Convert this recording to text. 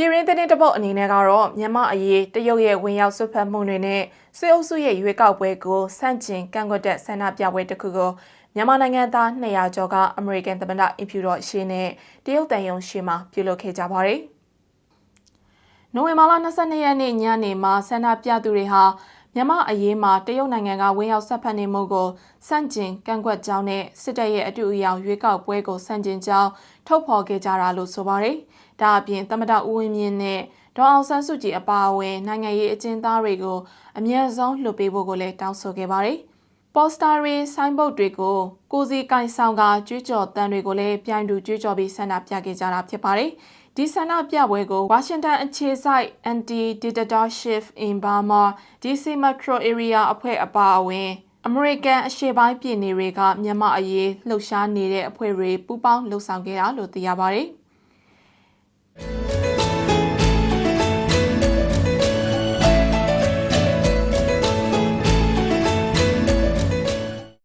ပြည်ရင်းသတင်းတပုတ်အနေနဲ့ကတော့မြန်မာအရေးတရုတ်ရဲ့ဝင်ရောက်ဆွတ်ဖက်မှုတွေနဲ့ဆွေးအုပ်စုရဲ့ရွေးကောက်ပွဲကိုဆန့်ကျင်ကန့်ကွက်တဲ့ဆန္ဒပြပွဲတစ်ခုကိုမြန်မာနိုင်ငံသား200ကျော်ကအမေရိကန်သမ္မတအင်ဖြူတော်ရှေ့နဲ့တရုတ်တန်ယုံရှေ့မှာပြုလုပ်ခဲ့ကြပါတယ်။နိုဝင်ဘာလ22ရက်နေ့ညနေမှာဆန္ဒပြသူတွေဟာမြန်မာအရေးမှာတရုတ်နိုင်ငံကဝင်ရောက်ဆက်ဖက်နေမှုကိုစန့်ကျင်ကန့်ကွက်ကြောင်းနဲ့စစ်တပ်ရဲ့အတူအယောင်ရွေးကောက်ပွဲကိုစန့်ကျင်ကြောင်းထုတ်ဖော်ခဲ့ကြတာလို့ဆိုပါတယ်။ ဒါအပြင်သမ္မတဦးဝင်းမြင့်နဲ့ဒေါအောင်ဆန်းစုကြည်အပါအဝင်နိုင်ငံရေးအကျဉ်းသားတွေကိုအမြင့်ဆုံးလွှတ်ပေးဖို့ကိုလည်းတောင်းဆိုခဲ့ပါတယ်။ပေါ်စတာတွေဆိုင်းဘုတ်တွေကိုကိုစီကင်ဆောင်ကကျွေးကြော်တန်းတွေကိုလည်းပြိုင်တူကျွေးကြော်ပြီးဆန္ဒပြခဲ့ကြတာဖြစ်ပါတယ်။ဒီဆန္ဒပြပွဲကိုဝါရှင်တန်အခြေစိုက် Anti-Dictatorship in Burma DC Metro Area အဖွဲ့အပါအဝင်အမေရိကန်အရှေ့ပိုင်းပြည်နယ်တွေကမြန်မာအရေးလှုပ်ရှားနေတဲ့အဖွဲ့တွေပူးပေါင်းလှုပ်ဆောင်ခဲ့တာလို့သိရပါတယ်။